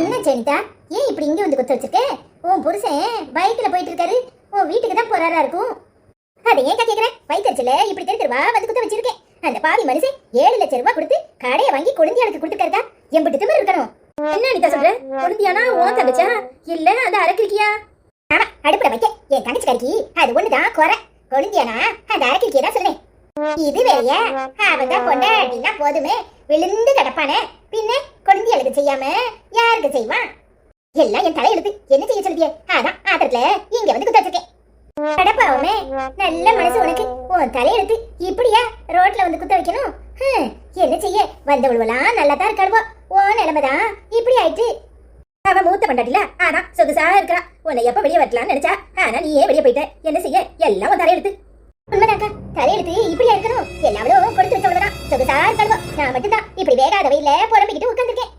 என்ன ஜெனிதா? ஏன் இப்படி இங்க வந்து குத்து வச்சிருக்க? உன் புருஷன் பைக்ல போயிட்டு இருக்காரு உன் வீட்டுக்கு தான் போறாரா இருக்கும்? அதை ஏன் கேக்குறேன் வயிற்றுல இப்படி தெரு தெருவா வந்து குத்த வச்சிருக்கேன். அந்த பாவி மனுஷன் ஏழு லட்சம் ரூபாய் கொடுத்து கடையை வாங்கி குழந்தையாளுக்கு கொடுத்துருக்கா எம்பிட்டு திமிரு இருக்கணும். என்ன அனிதா சொல்ற? குழந்தையானா உன் தங்கச்சா? இல்ல அந்த அரக்கிருக்கியா? ஆமா அடுப்புல வைக்க. என் தங்கச்சி கறிக்கு அது ஒண்ணுதான் குறை. கொழுந்தியானா அந்த அரக்கிக்கு தான் சொல்றேன் இது வேறையா? அவன் தான் அப்படின்னா போதுமே. விழுந்து கிடப்பானே. பின்ன? செய்யாம யாருக்கு செய்வான் எல்லாம் என் தலையெழுத்து. என்ன செய்ய சொல்லிய அதான் ஆத்திரத்துல இங்க வந்து குத்த வச்சிருக்கேன். நல்ல மனசு உனக்கு. உன் தலையெழுத்து இப்படியா ரோட்ல வந்து குத்த வைக்கணும்? ஹம், என்ன செய்ய? வந்தவளுவெல்லாம் நல்லா தான் இருக்காளுவோ. ஓ நிலைமைதான் இப்படி ஆயிட்டு. அவ மூத்த பண்டாட்டில ஆனா சொகுசா இருக்கிறா உன்னை எப்ப வெளியே வரலாம்னு நினைச்சா? ஆனா நீ ஏன் வெளியே போயிட்ட. என்ன செய்ய? எல்லாம் உன் தலையெழுத்து. உண்மைதாக்கா தலையெழுத்து இப்படியா இருக்கணும்? எல்லாவளும் கொடுத்து வச்சவளதான். சொகுசா இருக்காளுவோ. நான் மட்டும்தான். இப்படி வேகாத வெயில புலம்பிக்கிட்டு உட்காந்துருக்கேன்